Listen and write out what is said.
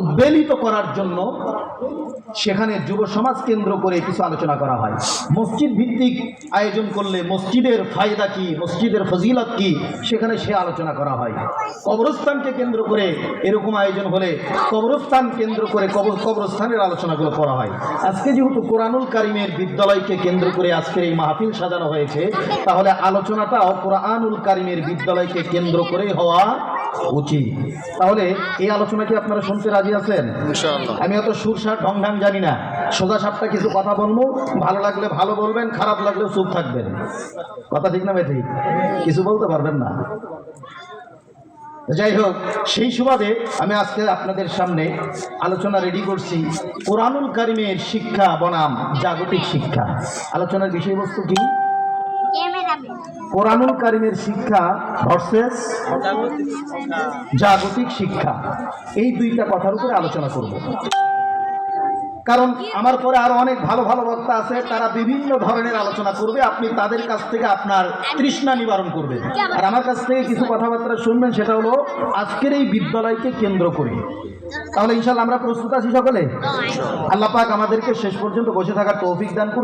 উদ্বেলিত করার জন্য সেখানে যুব সমাজ কেন্দ্র করে কিছু আলোচনা করা হয়। মসজিদ ভিত্তিক আয়োজন করলে মসজিদের ফায়দা কি, মসজিদের ফজিলত কি, সেখানে সে আলোচনা করা হয়। কবরস্থানকে কেন্দ্র করে এরকম আয়োজন হলে কবরস্থান কেন্দ্র করে কবর, কবরস্থানের আলোচনাগুলো করা হয়। আজকে যেহেতু কোরআনুল কারিমের বিদ্যালয়কে কেন্দ্র করে আজকের এই মাহফিল সাজানো হয়েছে, তাহলে আলোচনাটাও কোরআনুল কারিমের বিদ্যালয়কে কেন্দ্র করে হওয়া উচিত। তাহলে এই আলোচনা কি আপনারা শুনতে রাজি আছেন? আমি অত সুরসার ঢং ঢং জানি না। সোজা সাপটা কিছু কথা বলব ভালো লাগলে ভালো বলবেন খারাপ লাগলে চুপ থাকবেন। কথা ঠিক না ঠিক কিছু বলতে পারবেন না। যাই হোক সেই সুবাদে আমি আজকে আপনাদের সামনে আলোচনা রেডি করছি। কোরআনুল কারিমের শিক্ষা বনাম জাগতিক শিক্ষা। আলোচনার বিষয়বস্তু কি? কোরআনুল কারিমের শিক্ষা ভার্সেস জাগতিক শিক্ষা। এই দুইটা কথার উপরে আলোচনা করব। কারণ আমার পরে আরও অনেক ভালো ভালো বক্তা আছে, তারা বিভিন্ন ধরনের আলোচনা করবে, আপনি তাদের কাছ থেকে আপনার তৃষ্ণা নিবারণ করবেন আর আমার কাছ থেকে কিছু কথাবার্তা শুনবেন, সেটা হলো আজকের এই বিদ্যালয়কে কেন্দ্র করে। তাহলে ইনশাল্লাহ আমরা প্রস্তুত আছি সকলে? আল্লাহ পাক আমাদেরকে শেষ পর্যন্ত বসে থাকার তৌফিক দান করুন।